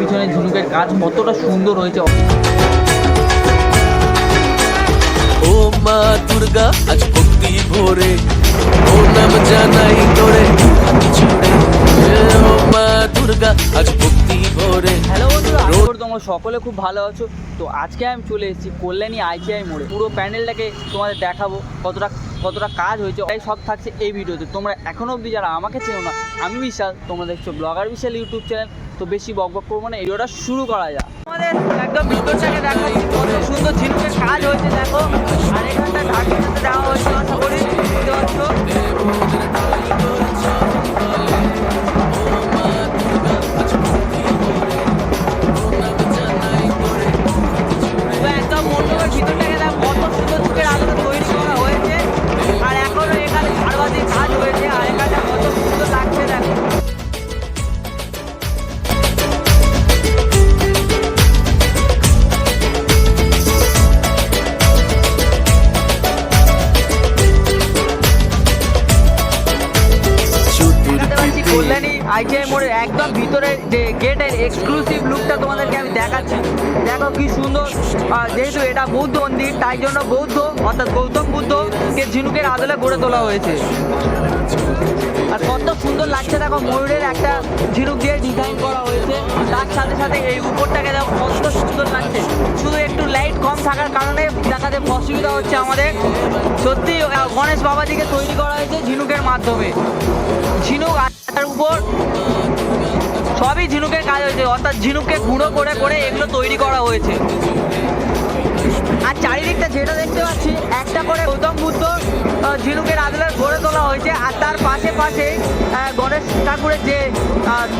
পিছনে ঝিনুকের কাজ কতটা সুন্দর হয়েছে। ও মা দুর্গা আজ ভক্তি ভরে। ও নাম জানাই তোরে ও মা দুর্গা আজ ভক্তি ভরে। হ্যালো বন্ধুরা তোমরা সকলে খুব ভালো আছো। তো আজকে আমি চলে এসেছি কল্যাণী আইটিআই মোড়ে। পুরো প্যান্ডেলটাকে তোমাদের দেখাবো কতটা কতটা কাজ হয়েছে এই সব থাকছে এই ভিডিওতে। তোমরা এখনও অবধি যারা আমাকে চেনো না আমি বিশাল তোমরা দেখছ ব্লগার বিশাল ইউটিউব চ্যানেল তো বেশি বক বক করব না এরিয়াটা শুরু করা যাক। আমাদের একদম ভিতরটাকে দেখাচ্ছি, কত সুন্দর ঝিনুকের কাজ হয়েছে, দেখো। আর এখানটা ঢাকা দেওয়া হয়েছে, আশা করি। বুঝতে পারছ? আইটিআই মোড়ের একদম ভিতরে যে গেটের এক্সক্লুসিভ লুকটা তোমাদেরকে আমি দেখাচ্ছি। দেখো কি সুন্দর। যেহেতু এটা বৌদ্ধ মন্দির, তাই জন্য বৌদ্ধ, অর্থাৎ গৌতম বুদ্ধকে ঝিনুকের আদলে গড়ে তোলা হয়েছে। আর কত সুন্দর লাগছে, দেখো, ময়ূরের একটা ঝিনুক দিয়ে ডিজাইন করা হয়েছে। তার সাথে সাথে এই উপরটাকে দেখো, কত সুন্দর লাগছে। শুধু একটু লাইট কম থাকার কারণে দেখাতে অসুবিধা হচ্ছে আমাদের। সত্যি গণেশ বাবাজিকে তৈরি করা হয়েছে ঝিনুকের মাধ্যমে। ঝিনুক তার উপর। সবই ঝিনুকের কাজ হয়েছে। অর্থাৎ ঝিনুককে গুঁড়ো করে করে এগুলো তৈরি করা হয়েছে। আর চারিদিকটা যেটা দেখতে পাচ্ছি, একটা করে গৌতম বুদ্ধ ঝিনুকের আদলের গড়ে তোলা হয়েছে। আর তার পাশে পাশে গণেশ ঠাকুরের যে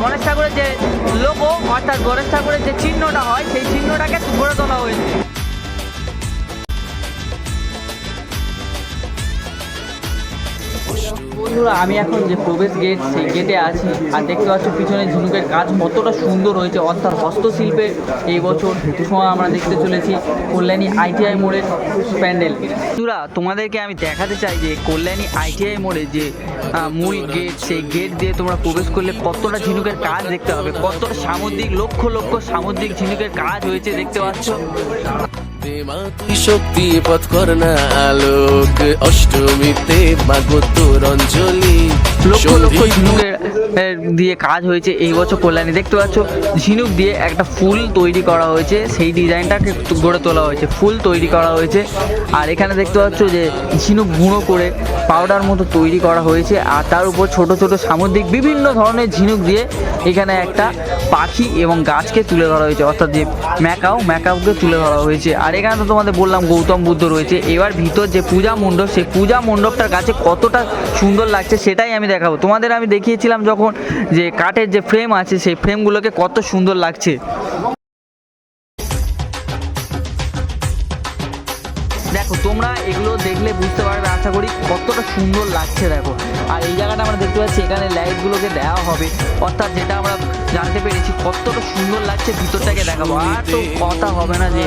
গণেশ ঠাকুরের যে লোগো, অর্থাৎ গণেশ ঠাকুরের যে চিহ্নটা হয়, সেই চিহ্নটাকে গড়ে তোলা হয়েছে। বন্ধুরা, আমি এখন যে প্রবেশ গেট সেই গেটে আছি, আর দেখতে পাচ্ছ পিছনে ঝিনুকের কাজ কতটা সুন্দর হয়েছে। অর্থাৎ হস্তশিল্পের এই বছর সময় আমরা দেখতে চলেছি কল্যাণী আইটিআই মোড়ের প্যান্ডেল। বন্ধুরা, তোমাদেরকে আমি দেখাতে চাই যে কল্যাণী আইটিআই মোড়ে যে মূল গেট সেই গেট দিয়ে তোমরা প্রবেশ করলে কতটা ঝিনুকের কাজ দেখতে হবে কতটা সামুদ্রিক, লক্ষ লক্ষ সামুদ্রিক ঝিনুকের কাজ হয়েছে দেখতে পাচ্ছ। মা তুই শক্তি পথ কর না আলোক। অষ্টমীতে তোর অঞ্জলি। লক্ষ লক্ষ দিয়ে কাজ হয়েছে এই বছর কল্যাণী। দেখতে পাচ্ছ ঝিনুক দিয়ে একটা ফুল তৈরি করা হয়েছে। সেই ডিজাইনটাকে তু- গড়ে তোলা হয়েছে। ফুল তৈরি করা হয়েছে। আর এখানে দেখতে পাচ্ছ যে ঝিনুক গুঁড়ো করে পাউডার মতো তৈরি করা হয়েছে। আর তার উপর ছোট ছোট সামুদ্রিক বিভিন্ন ধরনের ঝিনুক দিয়ে এখানে একটা পাখি এবং গাছকে তুলে ধরা হয়েছে। অর্থাৎ যে ম্যাকাও ম্যাকাওকে তুলে ধরা হয়েছে। আর এখানে তো তোমাদের বললাম গৌতম বুদ্ধ রয়েছে। এবার ভিতর যে পূজা মণ্ডপ, সেই পূজা মণ্ডপটার কাছে কতটা সুন্দর লাগছে সেটাই আমি দেখাবো। তোমাদের আমি দেখিয়েছিলাম যখন যে কাঠের যে ফ্রেম আছে, সেই ফ্রেমগুলোকে কত সুন্দর লাগছে। তোমরা এগুলো দেখলে বুঝতে পারবে, আশা করি কতটা সুন্দর লাগছে দেখো। আর এই জায়গাটা আমরা দেখতে পাচ্ছি, এখানে লাইটগুলোকে দেওয়া হবে। অর্থাৎ যেটা আমরা জানতে পেরেছি, কতটা সুন্দর লাগছে ভিতরটাকে দেখাবো। আর তো কথা হবে না যে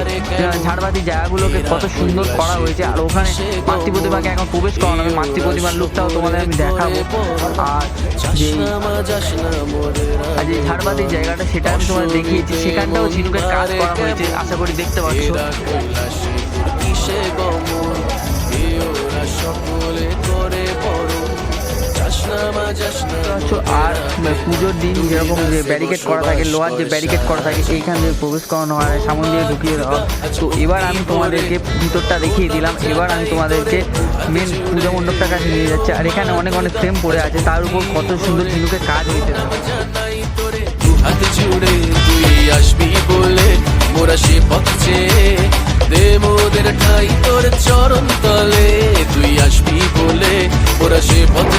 ঝাড়বাতি জায়গাগুলোকে কত সুন্দর করা হয়েছে। আর ওখানে মাতৃ প্রতিমাকে এখন প্রবেশ করানো হবে। মাতৃ প্রতিমার লুকটাও তোমাদের আমি দেখাবো। আর আর যে ঝাড়বাতির জায়গাটা, সেটা আমি তোমাদের দেখিয়েছি। সেখানটাও ঝিনুকের কাজ করা হয়েছে, আশা করি দেখতে পাচ্ছ। কিসে গমন সকলে করে বড় আর পুজোর দিন যেরকম যে ব্যারিকেড করা থাকে লোহার যে ব্যারিকেড করা থাকে এইখান দিয়ে প্রবেশ করানো হয় সামনে দিয়ে ঢুকিয়ে দেওয়া তো এবার আমি তোমাদেরকে ভিতরটা দেখিয়ে দিলাম। এবার আমি তোমাদেরকে মেন পুজো মণ্ডপটার কাছে নিয়ে যাচ্ছি। আর এখানে অনেক অনেক ফ্রেম পড়ে আছে তার উপর কত সুন্দর ঝিনুকের কাজ হয়েছে জানাই তোরে হাত জুড়ে তুই আসবি বলে। ঠাই তোর চরণ তলে তুই আসবি বলে ওরা সে পথ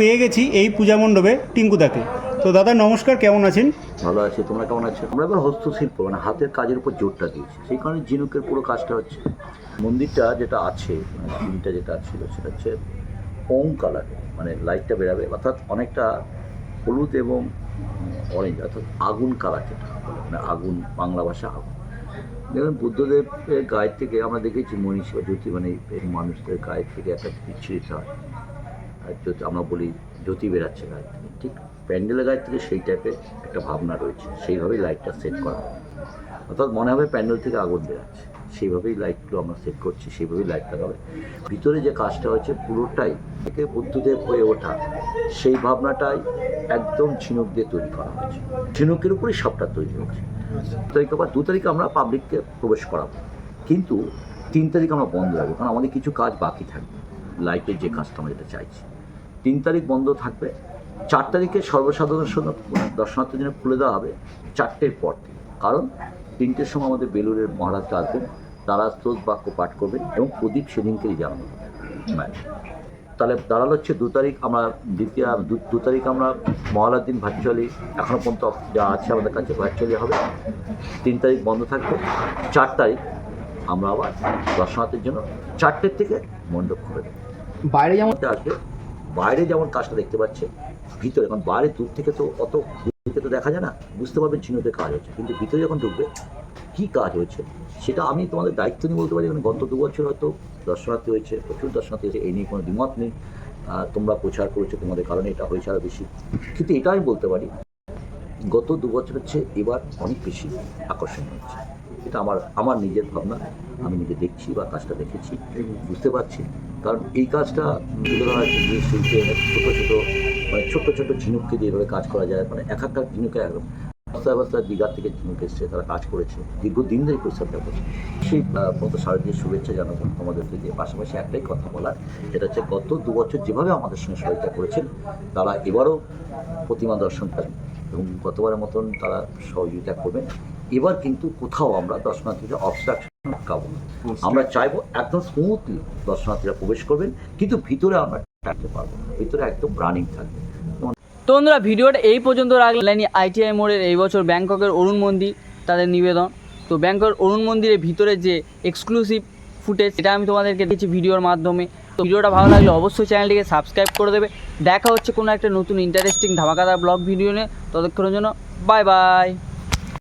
পেয়ে গেছি এই পূজা মণ্ডপে টিঙ্কুদাকে। তো দাদা নমস্কার কেমন আছেন? ভালো আছি তোমরা কেমন আছো? আমরা এবার হস্তশিল্প মানে হাতের কাজের উপর জোরটা দিয়েছি। সেই কারণে ঝিনুকের পুরো কাজটা হচ্ছে। মন্দিরটা যেটা আছে মানে যেটা ছিল, সেটা হচ্ছে ওম কালার মানে লাইটটা বেরাবে, অর্থাৎ অনেকটা হলুদ এবং অরেঞ্জ অর্থাৎ আগুন কালার যেটা মানে আগুন, বাংলা ভাষা আগুন। দেখুন, বুদ্ধদেবের গায়ের থেকে আমরা দেখেছি, মনীষী বা জ্যোতি মানে মানুষদের গায়ের থেকে একটা বিচ্ছিরিত হয়। আর জ্যোতি, আমরা বলি জ্যোতি বেরাচ্ছে গায়ের থেকে, ঠিক? প্যান্ডেলের গায়ের থেকে সেই টাইপের একটা ভাবনা রয়েছে, সেইভাবেই লাইটটা সেট করা অর্থাৎ মনে হবে প্যান্ডেল থেকে আগুন বেরাচ্ছে। সেইভাবেই লাইটগুলো আমরা সেট করছি, সেইভাবেই লাইট লাগাবে ভিতরে যে কাজটা হয়েছে পুরোটাই থেকে বুদ্ধদেব হয়ে ওঠা, সেই ভাবনাটাই একদম ঝিনুক দিয়ে তৈরি করা হয়েছে ঝিনুকের উপরেই সবটা তৈরি হয়েছে তারিখ আবার দু তারিখ আমরা পাবলিককে প্রবেশ করাবো। কিন্তু তিন তারিখ আমরা বন্ধ রাখব, কারণ আমাদের কিছু কাজ বাকি থাকবে। লাইটের যে কাজটা আমরা যেটা চাইছি। তিন তারিখ বন্ধ থাকবে। চার তারিখে সর্বসাধারণ দর্শনার্থীর জন্য খুলে দেওয়া হবে চারটের পর থেকে। কারণ তিনটের সময় আমাদের বেলুরের মহারাজটা আসবেন তারা স্রোত বাক্য পাঠ করবেন এবং প্রদীপ সেদিনকেই জানানো ম্যাচ তাহলে দাঁড়াল হচ্ছে দু তারিখ আমরা দ্বিতীয় দু- দু তারিখ আমরা মহালার দিন ভার্চুয়ালি এখনও পর্যন্ত যা আছে আমাদের কাছে ভার্চুয়ালি হবে। তিন তারিখ বন্ধ থাকবে। চার তারিখ আমরা আবার দর্শনার্থীর জন্য চারটের থেকে মণ্ডপ খুলে দেবো। বাইরে যেমন আসবে। বাইরে যেমন কাজটা দেখতে পাচ্ছে ভিতরে কারণ বাইরে দূর থেকে তো অত তো দেখা যায় না, বুঝতে পারবেন চিহ্নতে কাজ হচ্ছে। কিন্তু ভিতরে যখন ঢুকবে, কী কাজ হয়েছে? সেটা আমি তোমাদের দায়িত্ব নিয়ে বলতে পারি গত দু বছর হয়তো দর্শনার্থী হয়েছে, প্রচুর দর্শনার্থী হয়েছে, এই নিয়ে কোনো দ্বিমত নেই। তোমরা প্রচার করেছ, তোমাদের কারণে এটা হয়েছে আরও বেশি। কিন্তু এটা আমি বলতে পারি, গত দু বছর হচ্ছে এবার অনেক বেশি আকর্ষণীয় হচ্ছে। এটা আমার আমার নিজের ভাবনা, আমি নিজে দেখছি বা কাজটা দেখেছি, বুঝতে পারছি। কারণ এই কাজটা তুলে ছোটো ছোটো মানে ছোট্ট ছোট্ট ঝিনুককে দিয়ে এভাবে কাজ করা যায় মানে এক একটা ঝিনুকে একদম অবস্থায় অবস্থায় দীঘার থেকে ঝিনুক এসছে তারা কাজ করেছে দীর্ঘদিন ধরে পরিশ্রমটা করছে সেই মত শারদীয় শুভেচ্ছা জানাব আমাদেরকে দিয়ে পাশাপাশি একটাই কথা বলার যেটা হচ্ছে গত দু বছর যেভাবে আমাদের সঙ্গে সহায়তা করেছেন তারা এবারও প্রতিমা দর্শন করেন এবং গতবারের মতন তারা সহযোগিতা করবেন। এবার কিন্তু কোথাও আমরা দর্শনার্থীদের অবস্ট্রাকশন আটকাবো না। আমরা চাইব একদম স্মুথলি দর্শনার্থীরা প্রবেশ করবেন কিন্তু ভিতরে আমরা থাকতে পারব ভিতরে একদম রানিং থাকবে। তো বন্ধুরা, ভিডিওটা এই পর্যন্ত রাখলেন আইটিআই মোড়ের এই বছর ব্যাংককের অরুণ মন্দির তাদের নিবেদন। তো ব্যাংককের অরুণ মন্দিরের ভিতরে যে এক্সক্লুসিভ ফুটেজ এটা আমি তোমাদেরকে দিচ্ছি ভিডিওর মাধ্যমে। তো ভিডিওটা ভালো লাগলে অবশ্যই চ্যানেলটিকে সাবস্ক্রাইব করে দেবে। দেখা হচ্ছে কোনো একটা নতুন ইন্টারেস্টিং ধামাকাদার ব্লগ ভিডিও নিয়ে। ততক্ষণের জন্য বাই বাই